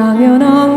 당연한